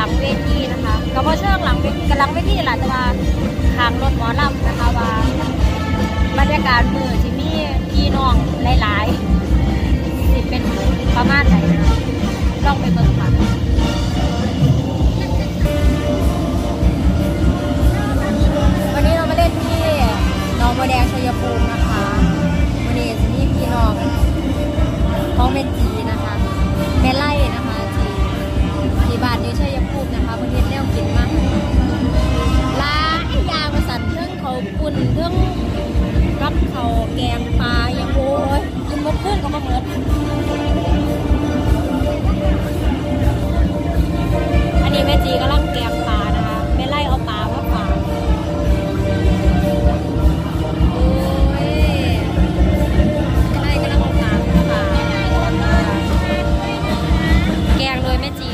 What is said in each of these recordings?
หลังเวทีนะแต่ว่าทางรถหมอลำนะคะว่าบรรยากาศมือที่มีพี่น้องหลายๆสิเป็นประมาณไหนลองไปเบิ่งค่ะวันนี้เรามาเล่นที่หนองบัวแดงชัยภูมินะคะวันนี้จะมีพี่น้องของเมจีนะคะแม่ไล่นะคะที่ที่ บ้านนี้ชัยภูมินะคะประเทศแนวกินมากหลายอยาประสันเครื่องเขาปุ่นเรื่องกับเขาแกงปลาอย่างโอ้ยกินมดขึ้นก็มาเหมือนอันนี้แม่จีกำลังแกงปลานะคะแม่ไล่เอาปลามาฝาโอ้ยได้กำลังตามนะคะแกงโดยแม่จี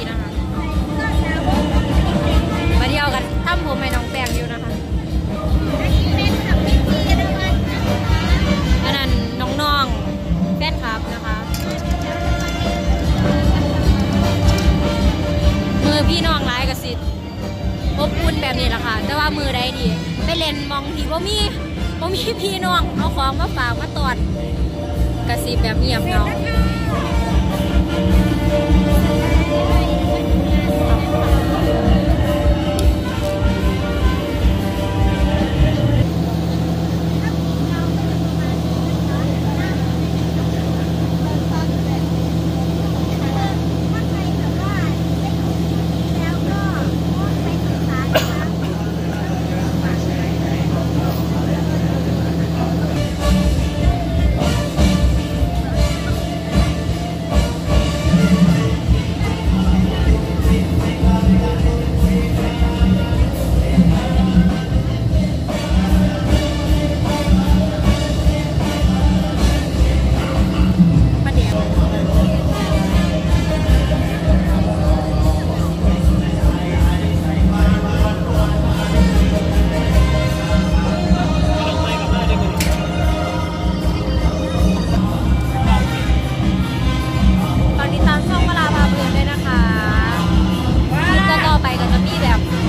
มือพี่น้องร้ายกับสิอบอุ่นแบบนี้แหละค่ะ แต่ว่ามือใดดีไปเล่นมองทีว่ามีว่ามีพี่น้องเอาของมาฝากมาตอดกระสิแบบเงียบเงา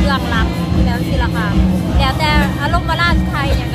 รื่องลับแล้วสิละค่ะแล้วแต่อารมณ์มาลาไทยอย่าง